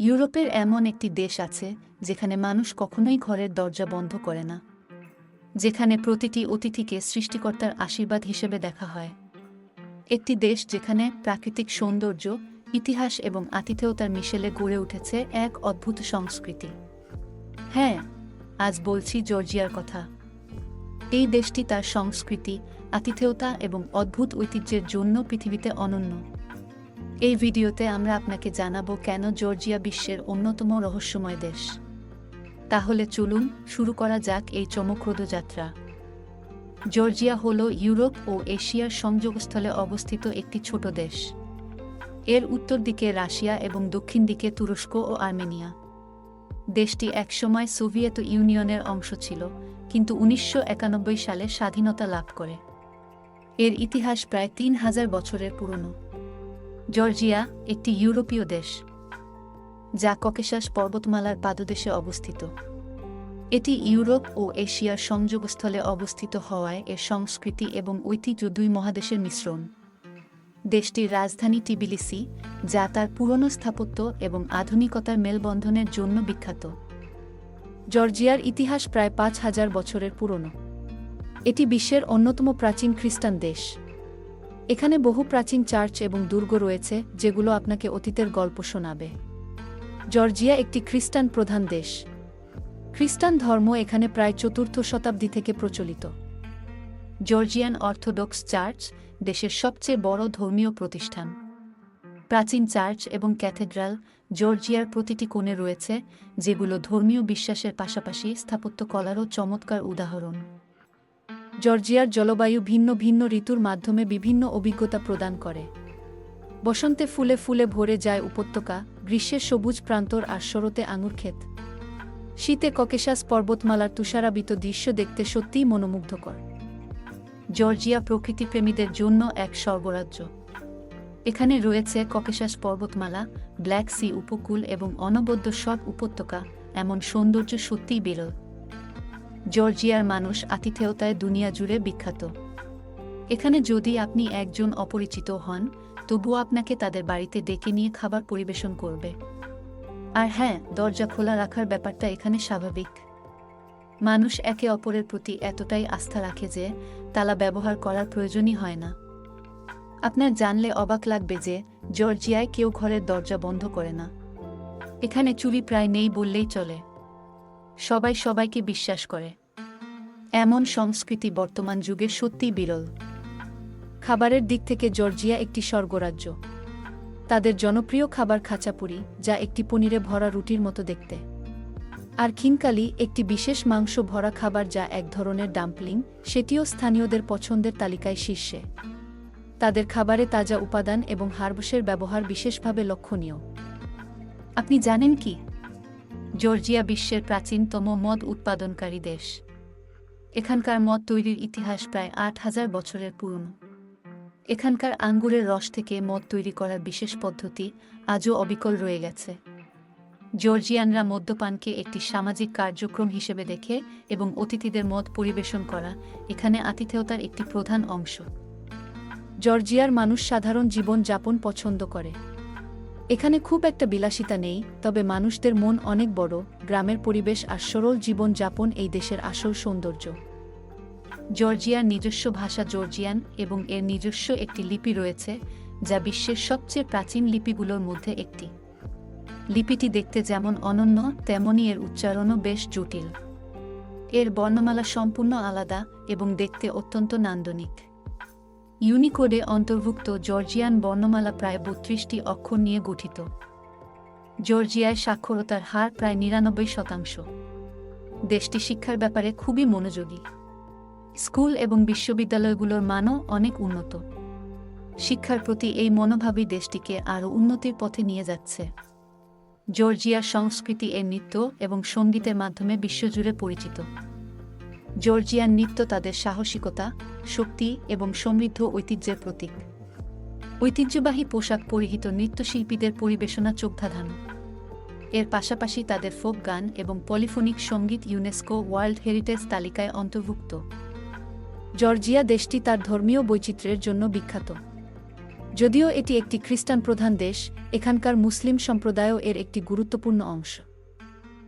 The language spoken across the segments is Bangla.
ইউরোপের এমন একটি দেশ আছে যেখানে মানুষ কখনোই ঘরের দরজা বন্ধ করে না, যেখানে প্রতিটি অতিথিকে সৃষ্টিকর্তার আশীর্বাদ হিসেবে দেখা হয়। একটি দেশ যেখানে প্রাকৃতিক সৌন্দর্য, ইতিহাস এবং আতিথেয়তার মিশেলে গড়ে উঠেছে এক অদ্ভুত সংস্কৃতি। হ্যাঁ আজ বলছি জর্জিয়ার কথা। এই দেশটি তার সংস্কৃতি, আতিথেয়তা এবং অদ্ভুত ঐতিহ্যের জন্য পৃথিবীতে অনন্য। এই ভিডিওতে আমরা আপনাকে জানাব কেন জর্জিয়া বিশ্বের অন্যতম রহস্যময় দেশ। তাহলে চলুন শুরু করা যাক এই চমকপ্রদ যাত্রা। জর্জিয়া হল ইউরোপ ও এশিয়ার সংযোগস্থলে অবস্থিত একটি ছোট দেশ। এর উত্তর দিকে রাশিয়া এবং দক্ষিণ দিকে তুরস্ক ও আর্মেনিয়া। দেশটি একসময় সোভিয়েত ইউনিয়নের অংশ ছিল, কিন্তু উনিশশো একানব্বই সালে স্বাধীনতা লাভ করে। এর ইতিহাস প্রায় তিন হাজার বছরের পুরনো। জর্জিয়া একটি ইউরোপীয় দেশ, যা ককেশাস পর্বতমালার পাদদেশে অবস্থিত। এটি ইউরোপ ও এশিয়ার সংযোগস্থলে অবস্থিত হওয়ায় এর সংস্কৃতি এবং ঐতিহ্য দুই মহাদেশের মিশ্রণ। দেশটির রাজধানী টিবিলিসি, যা তার পুরনো স্থাপত্য এবং আধুনিকতার মেলবন্ধনের জন্য বিখ্যাত। জর্জিয়ার ইতিহাস প্রায় পাঁচ হাজার বছরের পুরনো। এটি বিশ্বের অন্যতম প্রাচীন খ্রিস্টান দেশ। এখানে বহু প্রাচীন চার্চ এবং দুর্গ রয়েছে, যেগুলো আপনাকে অতীতের গল্প শোনাবে। জর্জিয়া একটি খ্রিস্টান প্রধান দেশ। খ্রিস্টান ধর্ম এখানে প্রায় চতুর্থ শতাব্দী থেকে প্রচলিত। জর্জিয়ান অর্থোডক্স চার্চ দেশের সবচেয়ে বড় ধর্মীয় প্রতিষ্ঠান। প্রাচীন চার্চ এবং ক্যাথেড্রাল জর্জিয়ার প্রতিটি কোণে রয়েছে, যেগুলো ধর্মীয় বিশ্বাসের পাশাপাশি স্থাপত্য কলারও চমৎকার উদাহরণ। জর্জিয়ার জলবায়ু ভিন্ন ভিন্ন ঋতুর মাধ্যমে বিভিন্ন অভিজ্ঞতা প্রদান করে। বসন্তে ফুলে ফুলে ভরে যায় উপত্যকা গ্রীষ্মের সবুজ প্রান্তর আর শরতে আঙুর ক্ষেত। শীতে ককেশাস পর্বতমালার তুষারাবিত দৃশ্য দেখতে সত্যিই মনোমুগ্ধকর। জর্জিয়া প্রকৃতিপ্রেমীদের জন্য এক স্বর্গরাজ্য। এখানে রয়েছে ককেশাস পর্বতমালা, ব্ল্যাক সি উপকূল এবং অনবদ্য সব উপত্যকা, এমন সৌন্দর্য সত্যিই বিরল। জর্জিয়ার মানুষ আতিথেয়তায় দুনিয়া জুড়ে বিখ্যাত। এখানে যদি আপনি একজন অপরিচিত হন, তবুও আপনাকে তাদের বাড়িতে ডেকে নিয়ে খাবার পরিবেশন করবে। আর হ্যাঁ দরজা খোলা রাখার ব্যাপারটা এখানে স্বাভাবিক। মানুষ একে অপরের প্রতি এতটাই আস্থা রাখে যে, তালা ব্যবহার করার প্রয়োজনই হয় না। আপনার জানলে অবাক লাগবে যে, জর্জিয়ায় কেউ ঘরের দরজা বন্ধ করে না। এখানে চুরি প্রায় নেই বললেই চলে। সবাই সবাইকে বিশ্বাস করে। এমন সংস্কৃতি বর্তমান যুগে সত্যিই বিরল। খাবারের দিক থেকে জর্জিয়া একটি স্বর্গরাজ্য। তাদের জনপ্রিয় খাবার খাঁচাপুরি, যা একটি পনিরে ভরা রুটির মতো দেখতে। আর খিনকালি একটি বিশেষ মাংস ভরা খাবার যা এক ধরনের ডাম্পলিং, সেটিও স্থানীয়দের পছন্দের তালিকায় শীর্ষে। তাদের খাবারে তাজা উপাদান এবং হার্বসের ব্যবহার বিশেষভাবে লক্ষণীয়। আপনি জানেন কি? জর্জিয়া বিশ্বের প্রাচীনতম মদ উৎপাদনকারী দেশ। এখানকার মদ তৈরির ইতিহাস প্রায় আট হাজার বছরের পুরনো। এখানকার আঙ্গুরের রস থেকে মদ তৈরি করার বিশেষ পদ্ধতি আজও অবিকল রয়ে গেছে। জর্জিয়ানরা মদ্যপানকে একটি সামাজিক কার্যক্রম হিসেবে দেখে এবং অতিথিদের মদ পরিবেশন করা এখানে আতিথেয়তার একটি প্রধান অংশ। জর্জিয়ার মানুষ সাধারণ জীবন যাপন পছন্দ করে। এখানে খুব একটা বিলাসিতা নেই, তবে মানুষদের মন অনেক বড়, গ্রামের পরিবেশ আর সরল জীবনযাপন এই দেশের আসল সৌন্দর্য। জর্জিয়ার নিজস্ব ভাষা জর্জিয়ান এবং এর নিজস্ব একটি লিপি রয়েছে, যা বিশ্বের সবচেয়ে প্রাচীন লিপিগুলোর মধ্যে একটি। লিপিটি দেখতে যেমন অনন্য তেমনই এর উচ্চারণও বেশ জটিল। এর বর্ণমালা সম্পূর্ণ আলাদা এবং দেখতে অত্যন্ত নান্দনিক। ইউনিকোডে অন্তর্ভুক্ত জর্জিয়ান বর্ণমালা প্রায় বত্রিশটি অক্ষর নিয়ে গঠিত। জর্জিয়ায় সাক্ষরতার হার প্রায় নিরানব্বই শতাংশ। দেশটি শিক্ষার ব্যাপারে খুবই মনোযোগী। স্কুল এবং বিশ্ববিদ্যালয়গুলোর মানও অনেক উন্নত। শিক্ষার প্রতি এই মনোভাবই দেশটিকে আরও উন্নতির পথে নিয়ে যাচ্ছে। জর্জিয়ার সংস্কৃতি এর নৃত্য এবং সঙ্গীতের মাধ্যমে বিশ্বজুড়ে পরিচিত। জর্জিয়ান নৃত্য তাদের সাহসিকতা শক্তি এবং সমৃদ্ধ ঐতিহ্যের প্রতীক। ঐতিহ্যবাহী পোশাক পরিহিত নৃত্যশিল্পীদের পরিবেশনা চোখধাঁধানো। এর পাশাপাশি তাদের ফোক গান এবং পলিফোনিক সংগীত ইউনেস্কো ওয়ার্ল্ড হেরিটেজ তালিকায় অন্তর্ভুক্ত। জর্জিয়া দেশটি তার ধর্মীয় বৈচিত্র্যের জন্য বিখ্যাত। যদিও এটি একটি খ্রিস্টান প্রধান দেশ, এখানকার মুসলিম সম্প্রদায়ও এর একটি গুরুত্বপূর্ণ অংশ।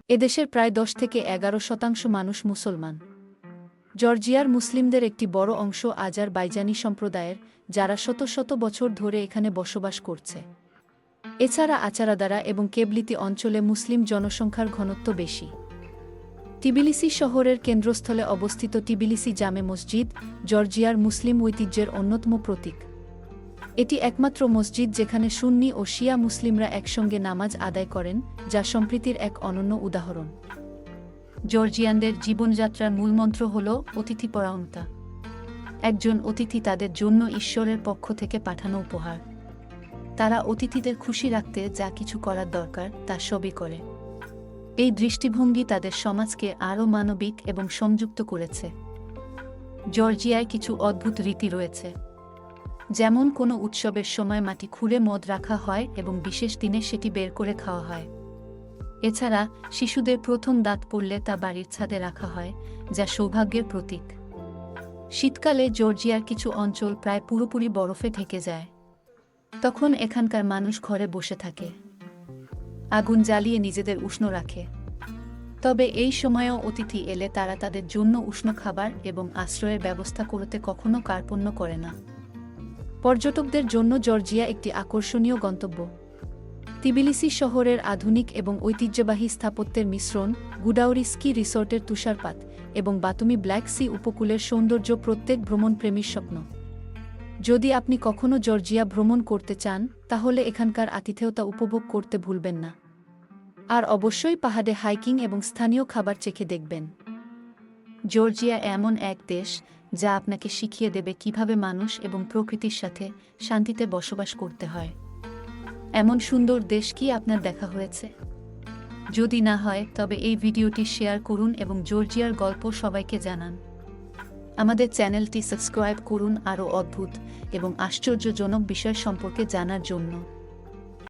এদেশের প্রায় দশ থেকে এগারো শতাংশ মানুষ মুসলমান। জর্জিয়ার মুসলিমদের একটি বড় অংশ আজার বাইজানি সম্প্রদায়ের, যারা শত শত বছর ধরে এখানে বসবাস করছে। এছাড়া আচারাদারা এবং কেবলিতি অঞ্চলে মুসলিম জনসংখ্যার ঘনত্ব বেশি। টিবিলিসি শহরের কেন্দ্রস্থলে অবস্থিত টিবিলিসি জামে মসজিদ, জর্জিয়ার মুসলিম ঐতিহ্যের অন্যতম প্রতীক। এটি একমাত্র মসজিদ যেখানে সুন্নি ও শিয়া মুসলিমরা একসঙ্গে নামাজ আদায় করেন, যা সম্প্রীতির এক অনন্য উদাহরণ। জর্জিয়ানদের জীবনযাত্রার মূলমন্ত্র হল অতিথিপরায়ণতা। একজন অতিথি তাদের জন্য ঈশ্বরের পক্ষ থেকে পাঠানো উপহার। তারা অতিথিদের খুশি রাখতে যা কিছু করার দরকার তা সবই করে। এই দৃষ্টিভঙ্গি তাদের সমাজকে আরও মানবিক এবং সংযুক্ত করেছে। জর্জিয়ায় কিছু অদ্ভুত রীতি রয়েছে। যেমন কোনো উৎসবের সময় মাটি খুঁড়ে মদ রাখা হয় এবং বিশেষ দিনে সেটি বের করে খাওয়া হয়। এছাড়া শিশুদের প্রথম দাঁত পড়লে তা বাড়ির ছাদে রাখা হয়, যা সৌভাগ্যের প্রতীক। শীতকালে জর্জিয়ার কিছু অঞ্চল প্রায় পুরোপুরি বরফে ঢেকে যায়। তখন এখানকার মানুষ ঘরে বসে থাকে। আগুন জ্বালিয়ে নিজেদের উষ্ণ রাখে। তবে এই সময়েও অতিথি এলে তারা তাদের জন্য উষ্ণ খাবার এবং আশ্রয়ের ব্যবস্থা করতে কখনো কার্পণ্য করে না। পর্যটকদের জন্য জর্জিয়া একটি আকর্ষণীয় গন্তব্য। তিবিলিসি শহরের আধুনিক এবং ঐতিহ্যবাহী স্থাপত্যের মিশ্রণ গুডাউরি স্কি রিসোর্টের তুষারপাত এবং বাতুমি ব্ল্যাক সি উপকূলের সৌন্দর্য প্রত্যেক ভ্রমণপ্রেমীর স্বপ্ন। যদি আপনি কখনও জর্জিয়া ভ্রমণ করতে চান, তাহলে এখানকার আতিথেয়তা উপভোগ করতে ভুলবেন না। আর অবশ্যই পাহাড়ে হাইকিং এবং স্থানীয় খাবার চেখে দেখবেন। জর্জিয়া এমন এক দেশ যা আপনাকে শিখিয়ে দেবে কীভাবে মানুষ এবং প্রকৃতির সাথে শান্তিতে বসবাস করতে হয়। এমন সুন্দর দেশ কি আপনার দেখা হয়েছে? যদি না হয়, তবে এই ভিডিওটি শেয়ার করুন এবং জর্জিয়ার গল্প সবাইকে জানান। আমাদের চ্যানেলটি সাবস্ক্রাইব করুন আরও অদ্ভুত এবং আশ্চর্যজনক বিষয় সম্পর্কে জানার জন্য।